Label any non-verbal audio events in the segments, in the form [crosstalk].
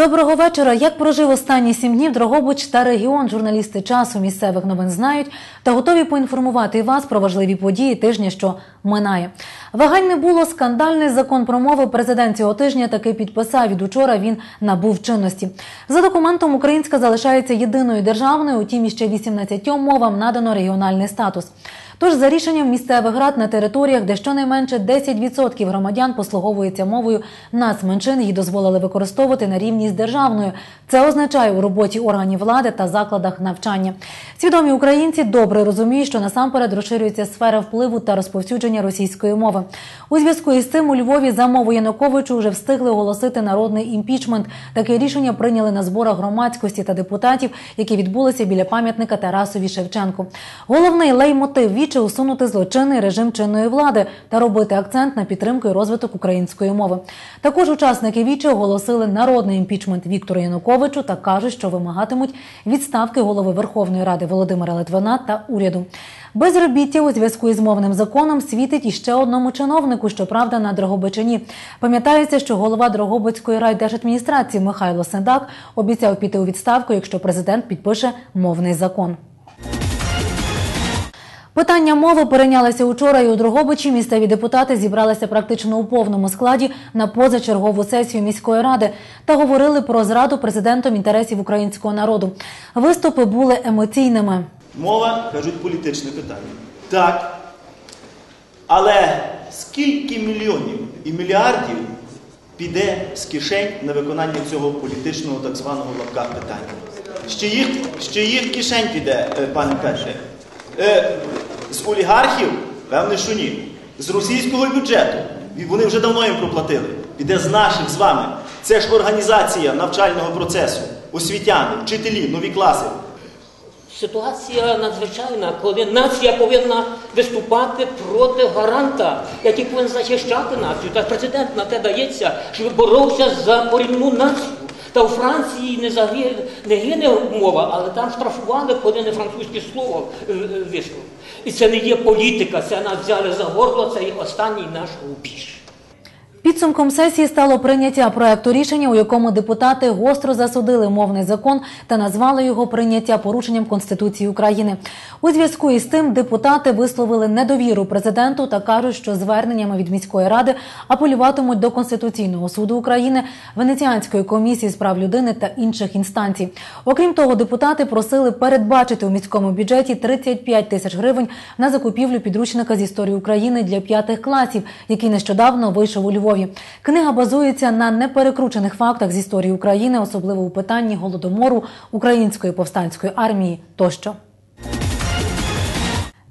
Доброго вечора. Як прожив останні сім днів Дрогобич та регіон? Журналісти часу місцевих новин знають та готові поінформувати вас про важливі події тижня, що минає. Вагань не було. Скандальний закон про мови президент цього тижня таки підписав. Від учора він набув чинності. За документом Українська залишається єдиною державною. Утім, іще 18 мовам надано регіональний статус. Тож за рішенням місцевих рад на територіях, де щонайменше 10% громадян послуговується мовою нацменшин, її дозволили використовувати на рівні з державною. Це означає у роботі органів влади та закладах навчання. Свідомі українці добре розуміють, що насамперед розширюється сфера впливу та розповсюдження російської мови. У зв'язку із цим у Львові за мову Януковичу вже встигли оголосити народний імпічмент. Таке рішення прийняли на зборах громадськості та депутатів, які відбулися біля пам'ятника Тарасові Шевченку. Головний леймотив віче усунути злочинний режим чинної влади та робити акцент на підтримку і розвиток української мови. Також учасники віче оголосили народний імпічмент Віктору Януковичу та кажуть, що вимагатимуть відставки голови Верховної Ради Володимира Литвина та уряду. Безробіття у зв'язку із мовним законом світить іще одному чиновнику, щоправда, на Дрогобичині. Пам'ятається, що голова Дрогобицької райдержадміністрації Михайло Сендак обіцяв піти у відставку, якщо президент підпише мовний закон. Питання мови перейнялися учора і у Дрогобичі. Місцеві депутати зібралися практично у повному складі на позачергову сесію міської ради та говорили про зраду президентом інтересів українського народу. Виступи були емоційними. Мова, кажуть, політичне питання. Так. Але скільки мільйонів і мільярдів піде з кишень на виконання цього політичного так званого в лапках питання? Ще їх, ще їх кишень піде, е, пане Петре. Е, з олігархів? Певне, що ні. З російського бюджету. І Вони вже давно їм проплатили. Піде з наших з вами. Це ж організація навчального процесу, освітяни, вчителі, нові класи. Ситуація надзвичайна, коли нація повинна виступати проти гаранта, який повинен захищати націю. Та президент на те дається, щоб боровся за корінну націю. Та у Франції не загине, не гине мова, але там штрафували, коли не французьке слово е, е, вийшло. І це не є політика, це нас взяли за горло, це є останній наш рубіж. Підсумком сесії стало прийняття проекту рішення, у якому депутати гостро засудили мовний закон та назвали його прийняття порушенням Конституції України. У зв'язку із тим депутати висловили недовіру президенту та кажуть, що зверненнями від міської ради апелюватимуть до Конституційного суду України, Венеціанської комісії з прав людини та інших інстанцій. Окрім того, депутати просили передбачити у міському бюджеті 35 тисяч гривень на закупівлю підручника з історії України для п'ятих класів, який нещодавно вийшов у Львові. Книга базується на неперекручених фактах з історії України, особливо у питанні голодомору української повстанської армії тощо.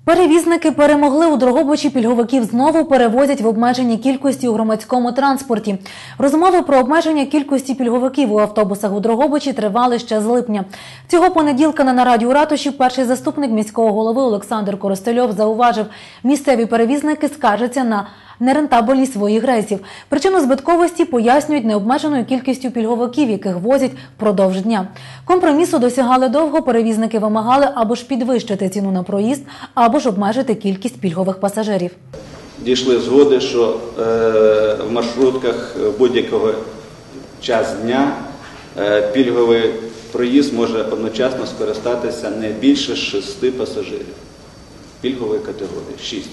Перевізники перемогли у Дрогобичі пільговиків знову перевозять в обмеженій кількості у громадському транспорті. Розмови про обмеження кількості пільговиків у автобусах у Дрогобичі тривали ще з липня. Цього понеділка на нараді у ратуші перший заступник міського голови Олександр Коростельов зауважив, місцеві перевізники скаржаться на нерентабельність своїх рейсів. Причину збитковості пояснюють необмеженою кількістю пільговиків, яких возять впродовж дня. Компромісу досягали довго. Перевізники вимагали або ж підвищити ціну на проїзд, або ж обмежити кількість пільгових пасажирів. Дійшли згоди, що е, в маршрутках будь-якого час дня е, пільговий проїзд може одночасно скористатися не більше шести пасажирів. Пільгової категорії шість.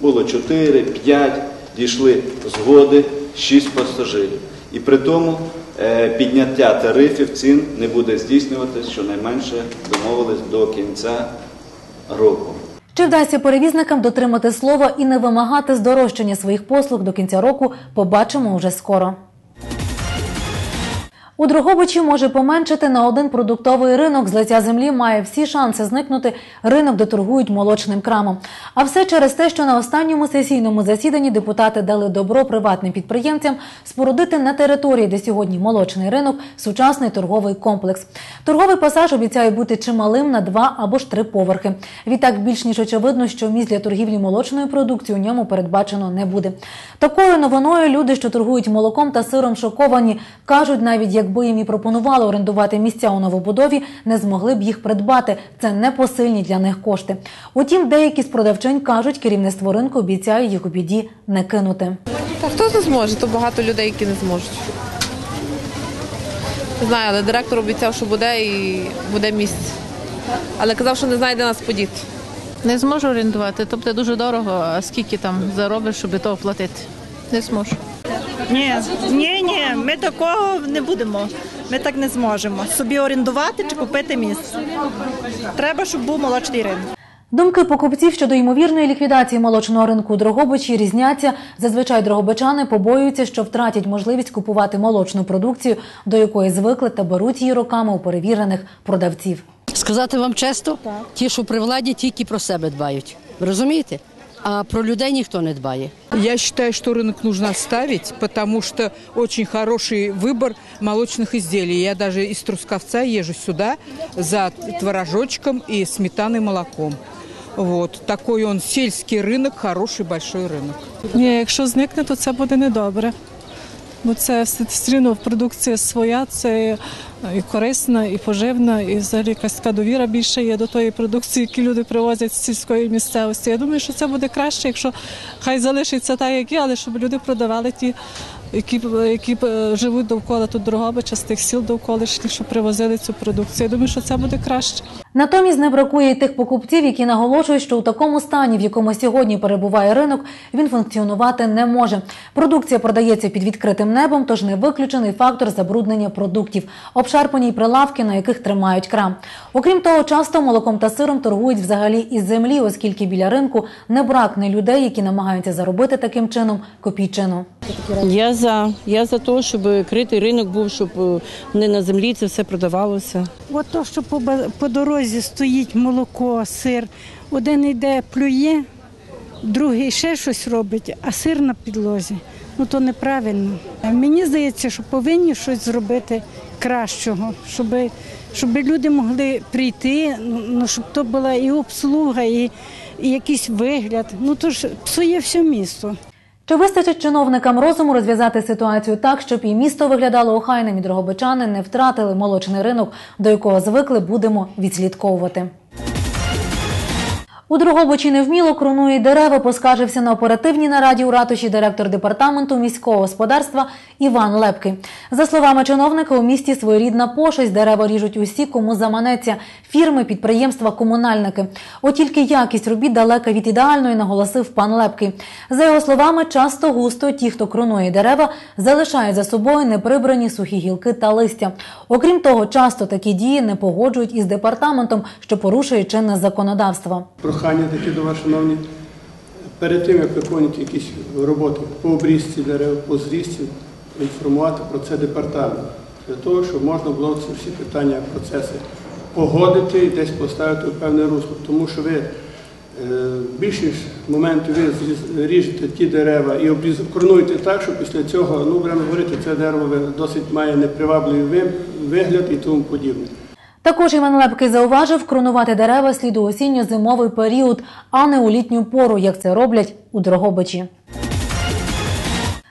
Було 4, 5, дійшли згоди 6 пасажирів. І при тому е, підняття тарифів цін не буде здійснюватися, щонайменше домовились до кінця року. Чи вдасться перевізникам дотримати слова і не вимагати здорожчання своїх послуг до кінця року, побачимо вже скоро. У Дрогобичі може поменшити на один продуктовий ринок. З лиця землі має всі шанси зникнути ринок, де торгують молочним крамом. А все через те, що на останньому сесійному засіданні депутати дали добро приватним підприємцям спорудити на території, де сьогодні молочний ринок, сучасний торговий комплекс. Торговий пасаж обіцяє бути чималим на два або ж три поверхи. Відтак більш ніж очевидно, що місць для торгівлі молочною продукцією у ньому передбачено не буде. Такою новиною люди, що торгують молоком та сиром, шоковані, кажуть, навіть якби їм і пропонували орендувати місця у новобудові, не змогли б їх придбати. Це непосильні для них кошти. Утім, деякі з продавчинь кажуть, керівництво ринку обіцяє їх у біді не кинути. Та хто не зможе, то багато людей, які не зможуть. Знаю, але директор обіцяв, що буде і буде місце. Але казав, що не знає, де нас подіти. Не зможу орендувати, тобто дуже дорого, а скільки там заробиш, щоб того платити? Не зможу. Ні, ні, ні, ми такого не будемо. Ми так не зможемо. Собі орендувати чи купити місце. Треба, щоб був молочний ринок. Думки покупців щодо ймовірної ліквідації молочного ринку у Дрогобичі різняться. Зазвичай дрогобичани побоюються, що втратять можливість купувати молочну продукцію, до якої звикли та беруть її роками у перевірених продавців. Сказати вам чесно, ті, що при владі, тільки про себе дбають. Ви розумієте? А про людей ніхто не дбає. Я считаю, что рынок нужно оставить, потому что очень хороший выбор молочных изделий. Я даже из Трускавца езжу сюда за творожочком и сметаной молоком. Вот. Такой он сельский рынок, хороший большой рынок. Ні, якщо зникне, то це буде недобре. Бо це все одно продукція своя, це і корисна, і поживна, і взагалі якась така довіра більше є до тої продукції, які люди привозять з сільської місцевості. Я думаю, що це буде краще, якщо хай залишиться так, як є, але щоб люди продавали ті, які, які е, живуть довкола тут Дрогобича, з тих сіл довколишніх, що привозили цю продукцію. Я думаю, що це буде краще. Натомість не бракує і тих покупців, які наголошують, що у такому стані, в якому сьогодні перебуває ринок, він функціонувати не може. Продукція продається під відкритим небом, тож не виключений фактор забруднення продуктів, обшарпані й прилавки, на яких тримають крам. Окрім того, часто молоком та сиром торгують взагалі із землі, оскільки біля ринку не бракне людей, які намагаються заробити таким чином копійчину. Я за. Я за те, щоб критий ринок був, щоб не на землі це все продавалося. От то, що по, по дорозі стоїть молоко, сир. Один йде, плює, другий ще щось робить, а сир на підлозі. Ну то неправильно. Мені здається, що повинні щось зробити кращого, щоб, щоб люди могли прийти, ну, щоб то була і обслуга, і, і якийсь вигляд. Ну то ж псує все місто. Чи вистачить чиновникам розуму розв'язати ситуацію так, щоб і місто виглядало охайним, і дрогобичани не втратили молочний ринок, до якого звикли, будемо відслідковувати. У Дрогобичі невміло кронує дерева, поскаржився на оперативній нараді у ратуші директор департаменту міського господарства Іван Лепки. За словами чиновника, у місті своєрідна пошесть дерева ріжуть усі, кому заманеться фірми, підприємства, комунальники. От тільки якість робіт далека від ідеальної, наголосив пан Лепки. За його словами, часто густо ті, хто кронує дерева, залишають за собою неприбрані сухі гілки та листя. Окрім того, часто такі дії не погоджують із департаментом, що порушує чинне законодавство. Прохання такі до вас, шановні, перед тим, як виконувати якісь роботи по обрізці дерев, по зрізці, інформувати про це департамент, для того, щоб можна було ці всі питання, процеси погодити і десь поставити у певне русло. Тому що ви е, більшість моментів ви ріжете ті дерева і коронуєте так, що після цього, ну будемо говорити, це дерево досить має непривабливий вигляд і тому подібне. Також Іван Лепкий зауважив, кронувати дерева слід у осінньо-зимовий період, а не у літню пору, як це роблять у Дрогобичі.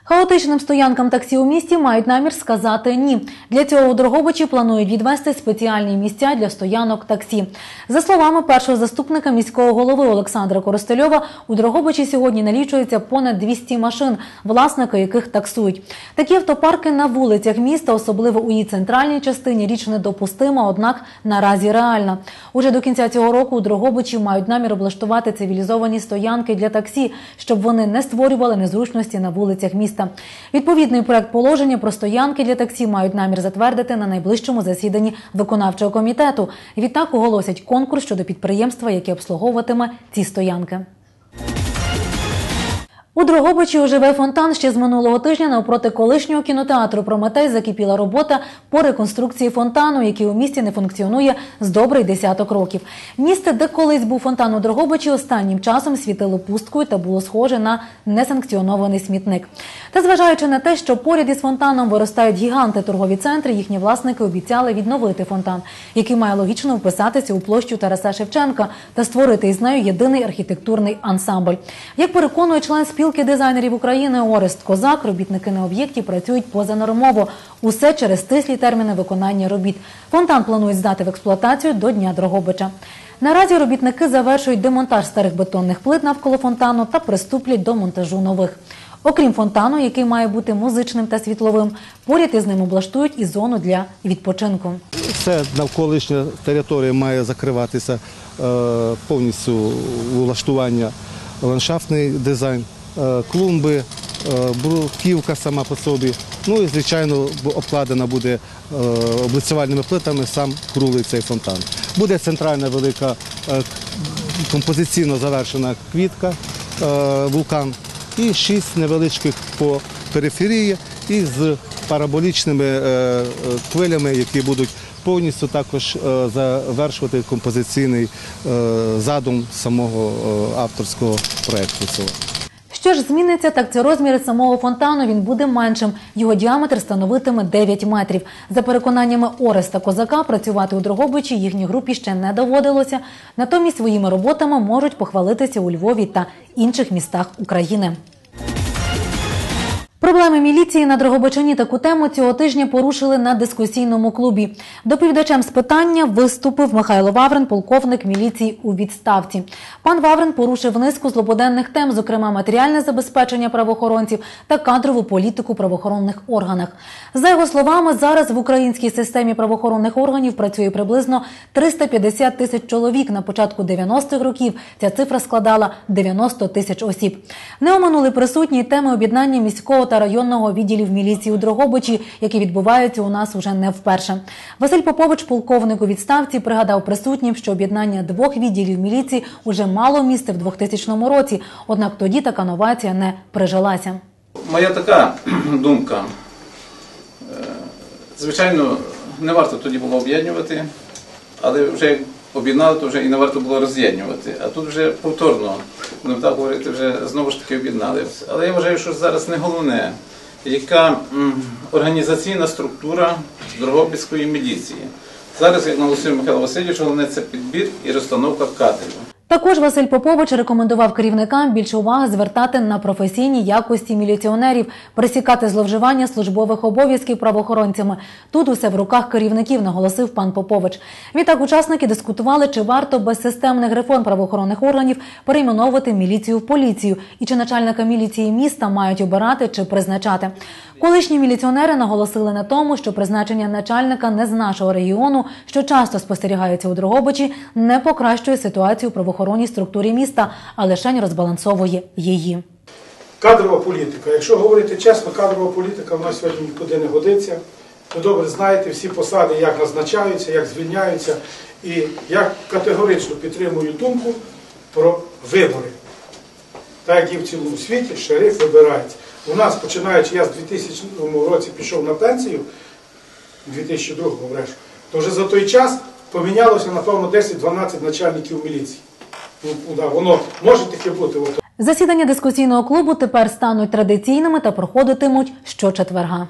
Хаотичним стоянкам таксі у місті мають намір сказати ні. Для цього у Дрогобичі планують відвести спеціальні місця для стоянок таксі. За словами першого заступника міського голови Олександра Коростельова, у Дрогобичі сьогодні налічується понад 200 машин, власники яких таксують. Такі автопарки на вулицях міста, особливо у її центральній частині, річ недопустима, однак наразі реальна. Уже до кінця цього року у Дрогобичі мають намір облаштувати цивілізовані стоянки для таксі, щоб вони не створювали незручності на вулицях міста. Відповідний проект положення про стоянки для таксі мають намір затвердити на найближчому засіданні виконавчого комітету. Відтак оголосять конкурс щодо підприємства, яке обслуговуватиме ці стоянки. У Дрогобичі оживе фонтан ще з минулого тижня навпроти колишнього кінотеатру Прометей закипіла робота по реконструкції фонтану, який у місті не функціонує з добрий десяток років. Місце, де колись був фонтан у Дрогобичі, останнім часом світило пусткою та було схоже на несанкціонований смітник. Та зважаючи на те, що поряд із фонтаном виростають гіганти торгові центри, їхні власники обіцяли відновити фонтан, який має логічно вписатися у площу Тараса Шевченка та створити із нею єдиний архітектурний ансамбль. Як переконує член спілки дизайнерів України Орест Козак, робітники на об'єкті працюють позанормово. Усе через стислі терміни виконання робіт. Фонтан планують здати в експлуатацію до Дня Дрогобича. Наразі робітники завершують демонтаж старих бетонних плит навколо фонтану та приступлять до монтажу нових. Окрім фонтану, який має бути музичним та світловим, поряд із ним облаштують і зону для відпочинку. Все навколишня територія має закриватися е, повністю влаштування, ландшафтний дизайн, клумби, е, бруківка сама по собі. Ну і звичайно обкладена буде е, облицювальними плитами сам круглий цей фонтан. Буде центральна велика е, композиційно завершена квітка, е, вулкан і шість невеличких по периферії і з параболічними е, е, хвилями, які будуть повністю також е, завершувати композиційний е, задум самого е, авторського проєкту цього. Що ж зміниться, так це розміри самого фонтану. Він буде меншим. Його діаметр становитиме 9 метрів. За переконаннями Ореста Козака, працювати у Дрогобичі їхній групі ще не доводилося. Натомість своїми роботами можуть похвалитися у Львові та інших містах України. Проблеми міліції на Дрогобичині таку тему цього тижня порушили на дискусійному клубі. Доповідачем з питання виступив Михайло Ваврин, полковник міліції у відставці. Пан Ваврин порушив низку злободенних тем, зокрема матеріальне забезпечення правоохоронців та кадрову політику в правоохоронних органах. За його словами, зараз в українській системі правоохоронних органів працює приблизно 350 тисяч чоловік. На початку 90-х років ця цифра складала 90 тисяч осіб. Не оминули присутні теми об'єднання міського та районного відділів міліції у Дрогобичі, які відбуваються у нас уже не вперше. Василь Попович, полковник у відставці, пригадав присутнім, що об'єднання двох відділів міліції уже мало місце в 2000 році. Однак тоді така новація не прижилася. Моя така [clears throat] думка. Е, Звичайно, не варто тоді було об'єднувати, але вже об'єднали, то вже і не варто було роз'єднювати. А тут вже повторно, будемо так говорити, вже знову ж таки об'єднали. Але я вважаю, що зараз не головне, яка організаційна структура Дрогобицької міліції. Зараз, як наголосив Михайло Васильович, головне це підбір і розстановка кадрів. Також Василь Попович рекомендував керівникам більше уваги звертати на професійні якості міліціонерів, пресікати зловживання службових обов'язків правоохоронцями. Тут усе в руках керівників, наголосив пан Попович. Відтак учасники дискутували, чи варто без системних реформ правоохоронних органів перейменовувати міліцію в поліцію, і чи начальника міліції міста мають обирати чи призначати. Колишні міліціонери наголосили на тому, що призначення начальника не з нашого регіону, що часто спостерігається у Дрогобичі, не покращує ситуацію в правоохоронній структурі міста, а лише розбалансовує її. Кадрова політика. Якщо говорити чесно, кадрова політика в нас сьогодні нікуди не годиться. Ви добре знаєте всі посади, як назначаються, як звільняються, і я категорично підтримую думку про вибори. Так як і в цілому світі, шериф вибирається. У нас, починаючи, я з 2000 році пішов на пенсію, 2002 врешті, то вже за той час помінялося, напевно, 10-12 начальників міліції. Ну, воно може таке бути. Засідання дискусійного клубу тепер стануть традиційними та проходитимуть щочетверга.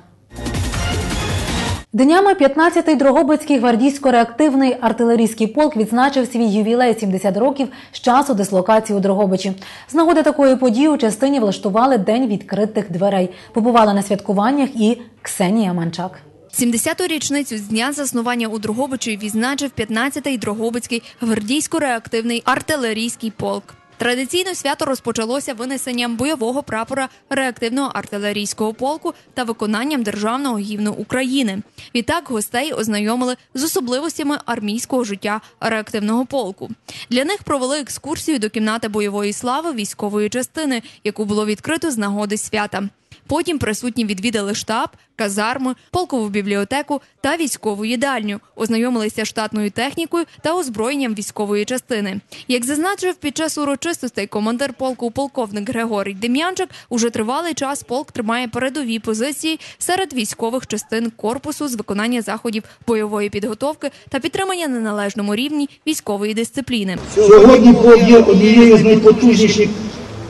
Днями 15-й Дрогобицький гвардійсько-реактивний артилерійський полк відзначив свій ювілей 70 років з часу дислокації у Дрогобичі. З нагоди такої події у частині влаштували день відкритих дверей. Побувала на святкуваннях і Ксенія Манчак. 70-ту річницю з дня заснування у Дрогобичі відзначив 15-й Дрогобицький гвардійсько-реактивний артилерійський полк. Традиційно свято розпочалося винесенням бойового прапора реактивного артилерійського полку та виконанням державного гімну України. Відтак гостей ознайомили з особливостями армійського життя реактивного полку. Для них провели екскурсію до кімнати бойової слави військової частини, яку було відкрито з нагоди свята. Потім присутні відвідали штаб, казарми, полкову бібліотеку та військову їдальню, ознайомилися штатною технікою та озброєнням військової частини. Як зазначив під час урочистостей командир полку полковник Григорій Дем'янчик, уже тривалий час полк тримає передові позиції серед військових частин корпусу з виконання заходів бойової підготовки та підтримання на належному рівні військової дисципліни. Сьогодні полк є однією з найпотужніших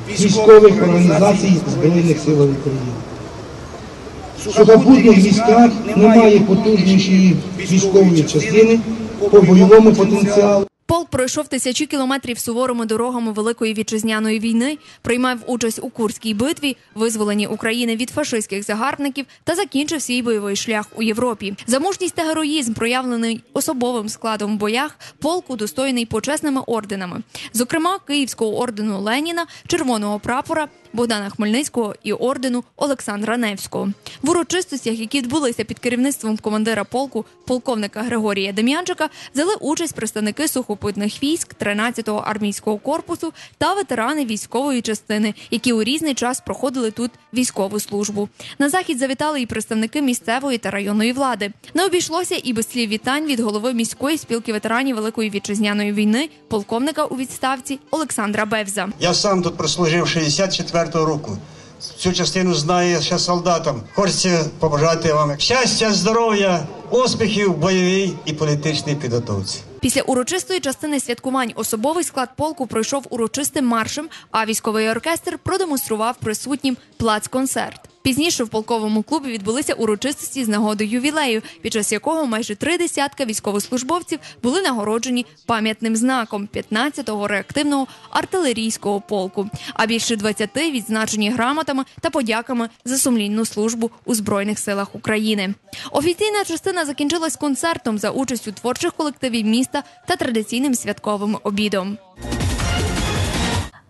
військових організацій Збройних сил України. В сухопутних військах немає потужнішої військової частини по бойовому потенціалу. Полк пройшов тисячі кілометрів суворими дорогами Великої вітчизняної війни, приймав участь у Курській битві, визволенні України від фашистських загарбників та закінчив свій бойовий шлях у Європі. За мужність та героїзм, проявлений особовим складом в боях, полк удостоєний почесними орденами, зокрема Київського ордену Леніна, Червоного прапора, Богдана Хмельницького і ордену Олександра Невського. В урочистостях, які відбулися під керівництвом командира полку полковника Григорія Дем'янчика, взяли участь представники сухопутних військ 13-го армійського корпусу та ветерани військової частини, які у різний час проходили тут військову службу. На захід завітали і представники місцевої та районної влади. Не обійшлося і без слів вітань від голови міської спілки ветеранів Великої вітчизняної війни, полковника у відставці Олександра Бевза. Я сам тут прослужив 64-го року. Цю частину знає ще солдатам. Хочеться побажати вам щастя, здоров'я, успіхів бойовій і політичній підготовці. Після урочистої частини святкувань особовий склад полку пройшов урочистим маршем, а військовий оркестр продемонстрував присутнім плац-концерт. Пізніше в полковому клубі відбулися урочистості з нагоди ювілею, під час якого майже три десятка військовослужбовців були нагороджені пам'ятним знаком 15-го реактивного артилерійського полку, а більше 20 відзначені грамотами та подяками за сумлінну службу у збройних силах України. Офіційна частина закінчилась концертом за участю творчих колективів міста та традиційним святковим обідом.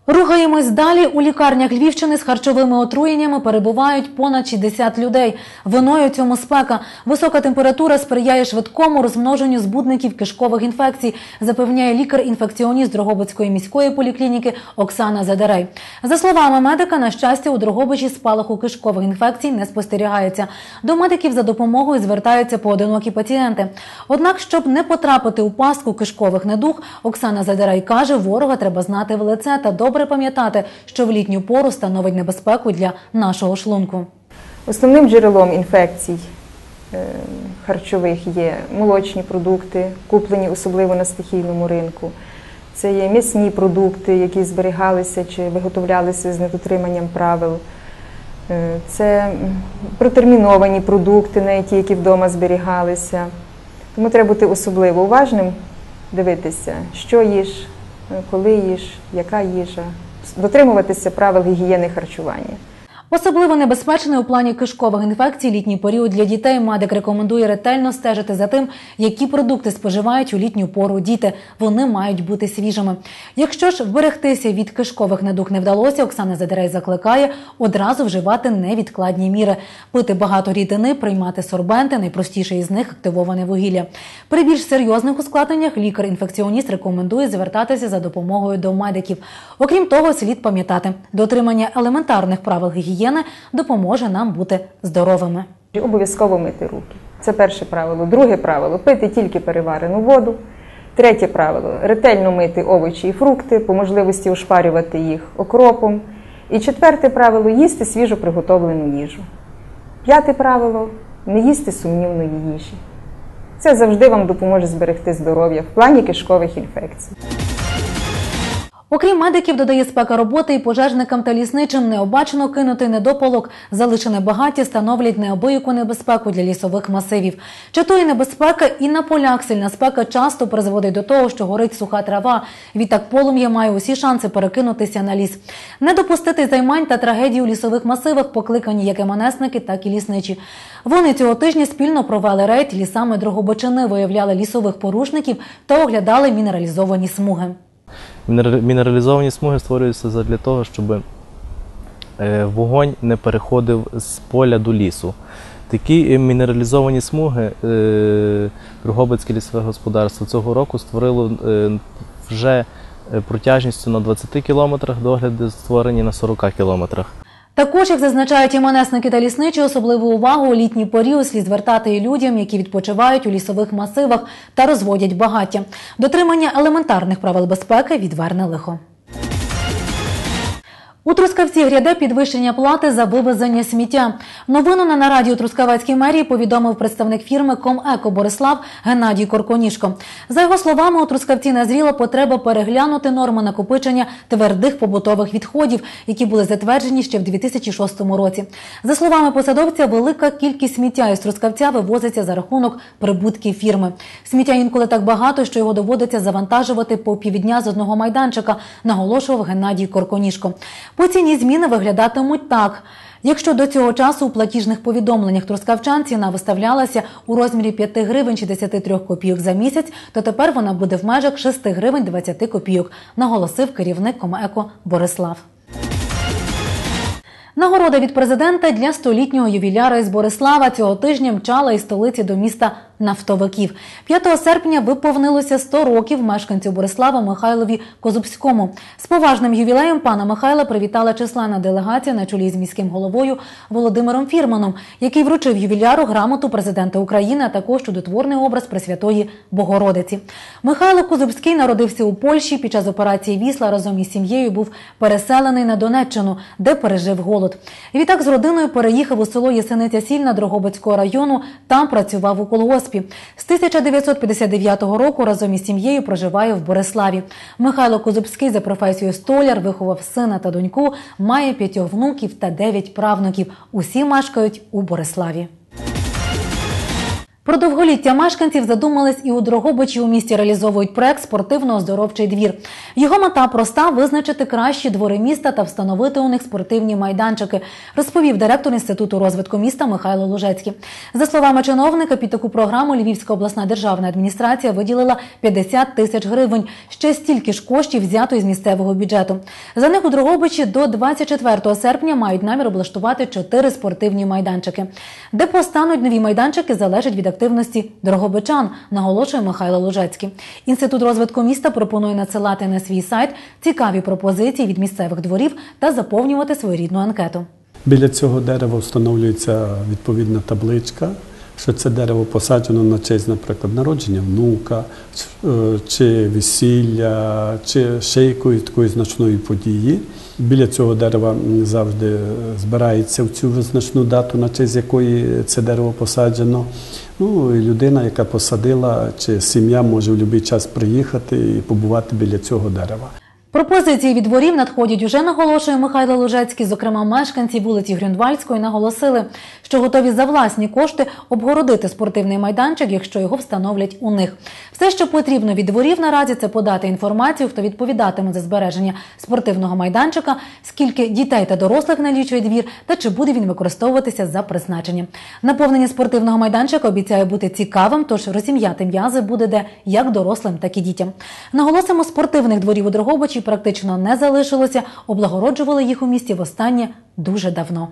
Рухаємось далі. У лікарнях Львівщини з харчовими отруєннями перебувають понад 60 людей. Виною цьому спека. Висока температура сприяє швидкому розмноженню збудників кишкових інфекцій, запевняє лікар-інфекціоніст Дрогобицької міської поліклініки Оксана Задарей. За словами медика, на щастя, у Дрогобичі спалаху кишкових інфекцій не спостерігається. До медиків за допомогою звертаються поодинокі пацієнти. Однак, щоб не потрапити у пастку кишкових недуг, Оксана Задарей каже, ворога треба знати в лице та добре пам'ятати, що в літню пору становить небезпеку для нашого шлунку. Основним джерелом інфекцій е, харчових є молочні продукти, куплені особливо на стихійному ринку. Це є м'ясні продукти, які зберігалися чи виготовлялися з недотриманням правил. Е, Це протерміновані продукти, навіть ті, які вдома зберігалися. Тому треба бути особливо уважним, дивитися, що їж, коли їж, яка їжа, дотримуватися правил гігієни харчування. Особливо небезпечний у плані кишкових інфекцій літній період для дітей. Медик рекомендує ретельно стежити за тим, які продукти споживають у літню пору діти. Вони мають бути свіжими. Якщо ж вберегтися від кишкових недуг не вдалося, Оксана Задерей закликає одразу вживати невідкладні міри, пити багато рідини, приймати сорбенти, найпростіше із них активоване вугілля. При більш серйозних ускладненнях лікар-інфекціоніст рекомендує звертатися за допомогою до медиків. Окрім того, слід пам'ятати, дотримання елементарних правил гігієни допоможе нам бути здоровими. Обов'язково мити руки. Це перше правило. Друге правило пити тільки переварену воду. Третє правило ретельно мити овочі і фрукти, по можливості ошпарювати їх окропом. І четверте правило їсти свіжо приготовлену їжу. П'яте правило не їсти сумнівної їжі. Це завжди вам допоможе зберегти здоров'я в плані кишкових інфекцій. Окрім медиків, додає спека роботи і пожежникам та лісничим необачно кинутий недопалок, залишене багаття становлять неабияку небезпеку для лісових масивів. Чи то і небезпека, і на полях сильна спека часто призводить до того, що горить суха трава. Відтак полум'я має усі шанси перекинутися на ліс. Не допустити займань та трагедій у лісових масивах покликані як МНСники, так і лісничі. Вони цього тижня спільно провели рейд лісами Дрогобичини, виявляли лісових порушників та оглядали мінералізовані смуги. Мінер- Мінералізовані смуги створюються для того, щоб е, вогонь не переходив з поля до лісу. Такі е, мінералізовані смуги Другобицьке лісове господарство цього року створило е, вже е, протяжністю на 20 кілометрах, догляди створені на 40 кілометрах. Також, як зазначають і манесники та лісничі, особливу увагу у літній період слід звертати і людям, які відпочивають у лісових масивах та розводять багаття. Дотримання елементарних правил безпеки відверне лихо. У Трускавці гряде підвищення плати за вивезення сміття. Новину на нараді у Трускавецькій мерії повідомив представник фірми Комеко Борислав Геннадій Корконішко. За його словами, у Трускавці назріла потреба переглянути норми накопичення твердих побутових відходів, які були затверджені ще в 2006 році. За словами посадовця, велика кількість сміття із Трускавця вивозиться за рахунок прибутків фірми. Сміття інколи так багато, що його доводиться завантажувати по півдня з одного майданчика, наголошував Геннадій Корконішко. По ціні зміни виглядатимуть так. Якщо до цього часу у платіжних повідомленнях трускавчан ціна виставлялася у розмірі 5 гривень 63 копійок за місяць, то тепер вона буде в межах 6 гривень 20 копійок, наголосив керівник Комеко Борислав. Нагорода від президента для столітнього ювіляра із Борислава цього тижня мчала із столиці до міста нафтовиків. 5 серпня виповнилося 100 років мешканцю Борислава Михайлові Козубському. З поважним ювілеєм пана Михайла привітала численна делегація на чолі з міським головою Володимиром Фірманом, який вручив ювіляру грамоту президента України, а також чудотворний образ Пресвятої Богородиці. Михайло Козубський народився у Польщі. Під час операції Вісла разом із сім'єю був переселений на Донеччину, де пережив голод. Відтак з родиною переїхав у село Єсениця Сільна Дрогобицького району. Там працював у колгоспі. З 1959 року разом із сім'єю проживає в Бориславі. Михайло Козубський за професією столяр виховав сина та доньку, має п'ятьох внуків та дев'ять правнуків. Усі мешкають у Бориславі. Про довголіття мешканців задумались і у Дрогобичі у місті реалізовують проект Спортивно-оздоровчий двір. Його мета проста визначити кращі двори міста та встановити у них спортивні майданчики, розповів директор інституту розвитку міста Михайло Лужецький. За словами чиновника, під таку програму Львівська обласна державна адміністрація виділила 50 тисяч гривень. Ще стільки ж коштів взято із місцевого бюджету. За них у Дрогобичі до 24 серпня мають намір облаштувати чотири спортивні майданчики. Де постануть нові майданчики, залежить від активності дрогобичан, наголошує Михайло Лужецький. Інститут розвитку міста пропонує надсилати на свій сайт цікаві пропозиції від місцевих дворів та заповнювати своєрідну анкету. Біля цього дерева встановлюється відповідна табличка, що це дерево посаджено на честь, наприклад, народження внука, е, чи весілля, чи ще якоїсь такої значної події. Біля цього дерева завжди збирається в цю визначну дату, на честь якої це дерево посаджено. Ну, людина, яка посадила, чи сім'я може в будь-який час приїхати і побувати біля цього дерева. Пропозиції від дворів надходять уже наголошує Михайло Лужецький. Зокрема, мешканці вулиці Грюнвальської наголосили, що готові за власні кошти обгородити спортивний майданчик, якщо його встановлять у них. Все, що потрібно від дворів наразі, це подати інформацію, хто відповідатиме за збереження спортивного майданчика, скільки дітей та дорослих налічує двір, та чи буде він використовуватися за призначенням. Наповнення спортивного майданчика обіцяє бути цікавим, тож розім'яти м'язи буде де як дорослим, так і дітям. Наголосимо, спортивних дворів у Дрогобичі практично не залишилося, облагороджували їх у місті востаннє дуже давно.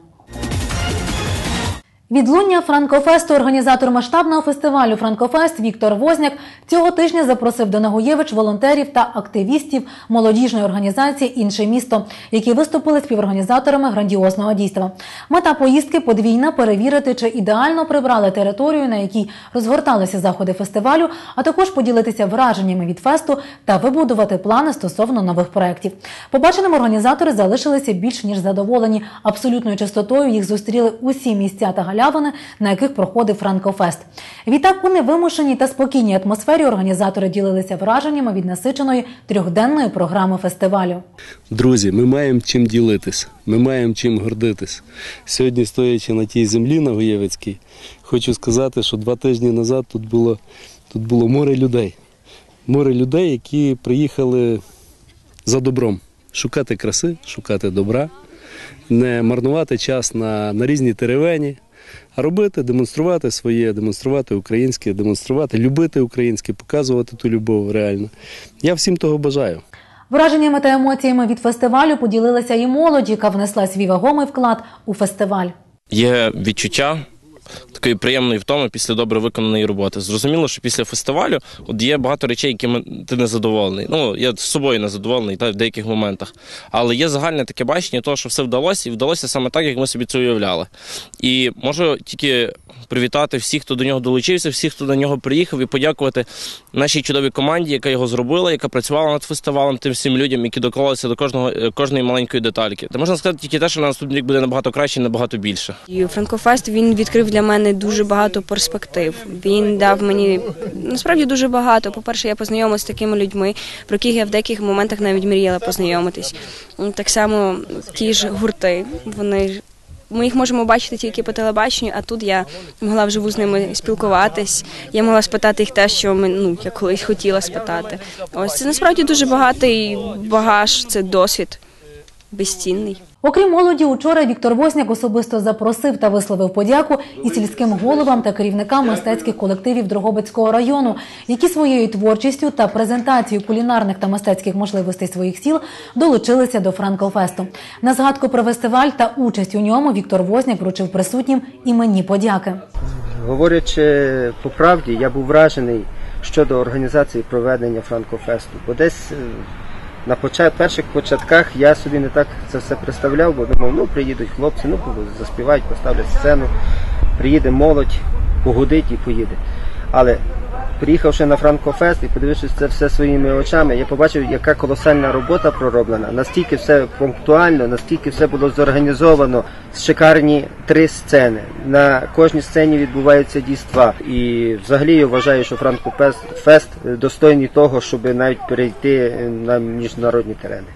Відлуння Франкофесту організатор масштабного фестивалю Франкофест Віктор Возняк цього тижня запросив до Нагоєвич волонтерів та активістів молодіжної організації Інше місто, які виступили співорганізаторами грандіозного дійства. Мета поїздки подвійна перевірити, чи ідеально прибрали територію, на якій розгорталися заходи фестивалю, а також поділитися враженнями від фесту та вибудувати плани стосовно нових проєктів. Побаченим організатори залишилися більш ніж задоволені. Абсолютною чистотою їх зустріли усі місця та галявини, на яких проходив Франкофест. Відтак у невимушеній та спокійній атмосфері організатори ділилися враженнями від насиченої трьохденної програми фестивалю. Друзі, ми маємо чим ділитись, ми маємо чим гордитись. Сьогодні, стоячи на тій землі на Гоєвицькій, хочу сказати, що два тижні назад тут було, тут було море людей. Море людей, які приїхали за добром, шукати краси, шукати добра, не марнувати час на, на різні теревені, робити, демонструвати своє, демонструвати українське, демонструвати, любити українське, показувати ту любов реально. Я всім того бажаю. Враженнями та емоціями від фестивалю поділилася і молодь, яка внесла свій вагомий вклад у фестиваль. Є відчуття такої приємної втоми після добре виконаної роботи. Зрозуміло, що після фестивалю от є багато речей, якими ти не задоволений. Ну, я з собою не задоволений та в деяких моментах. Але є загальне таке бачення того, що все вдалося, і вдалося саме так, як ми собі це уявляли. І можу тільки привітати всіх, хто до нього долучився, всіх, хто до нього приїхав, і подякувати нашій чудовій команді, яка його зробила, яка працювала над фестивалем, тим всім людям, які доколалися до кожного кожної маленької детальки. Та можна сказати тільки те, що на наступний рік буде набагато краще набагато більше. І Франкофест він відкрив для мене дуже багато перспектив. Він дав мені насправді дуже багато. По-перше, я познайомилася з такими людьми, про яких я в деяких моментах навіть мріяла познайомитись. Так само ті ж гурти. Вони ми їх можемо бачити тільки по телебаченню, а тут я могла вживу з ними спілкуватись. Я могла спитати їх те, що ми, ну, я колись хотіла спитати. Ось це насправді дуже багатий багаж, це досвід. Безцінний. Окрім молоді, учора Віктор Возняк особисто запросив та висловив подяку і сільським головам та керівникам мистецьких колективів Дрогобицького району, які своєю творчістю та презентацією кулінарних та мистецьких можливостей своїх сіл долучилися до Франкофесту. На згадку про фестиваль та участь у ньому Віктор Возняк вручив присутнім іменні подяки. Говорячи по правді, я був вражений щодо організації проведення Франкофесту, бо десь е, на почат, перших початках я собі не так це все представляв, бо думав, ну приїдуть хлопці, ну заспівають, поставлять сцену, приїде молодь, погодить і поїде. Але приїхавши на Франкофест і подивившись це все своїми очами, я побачив, яка колосальна робота пророблена, настільки все пунктуально, настільки все було зорганізовано, шикарні три сцени. На кожній сцені відбуваються дійства. І взагалі я вважаю, що Франкофест фест достойний того, щоб навіть перейти на міжнародні терени.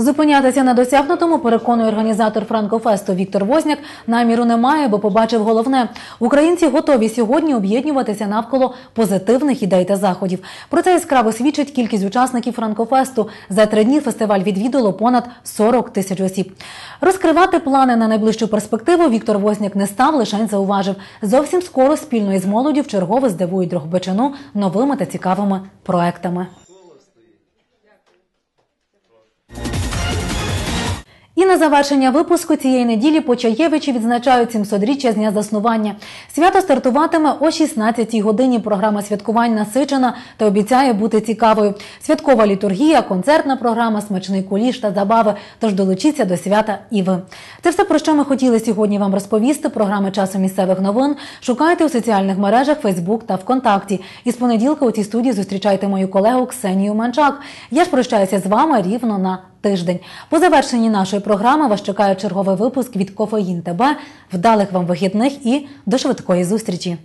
Зупинятися на досягнутому, переконує організатор Франкофесту Віктор Возняк, наміру немає, бо побачив головне. Українці готові сьогодні об'єднуватися навколо позитивних ідей та заходів. Про це яскраво свідчить кількість учасників Франкофесту. За три дні фестиваль відвідало понад 40 тисяч осіб. Розкривати плани на найближчу перспективу Віктор Возняк не став, лишень зауважив. Зовсім скоро спільно із молоддю вчергове здивують Дрогобичину новими та цікавими проектами. На завершення випуску цієї неділі Почаєвичі відзначають 700-річчя з дня заснування. Свято стартуватиме о 16-й годині. Програма святкувань насичена та обіцяє бути цікавою. Святкова літургія, концертна програма, смачний куліш та забави. Тож долучіться до свята і ви. Це все про що ми хотіли сьогодні вам розповісти. Програми часу місцевих новин шукайте у соціальних мережах Фейсбук та ВКонтакті. І з понеділка у цій студії зустрічайте мою колегу Ксенію Манчак. Я ж прощаюся з вами рівно на тиждень. По завершенні нашої програми вас чекає черговий випуск від Кофеїн ТБ. Вдалих вам вихідних і до швидкої зустрічі.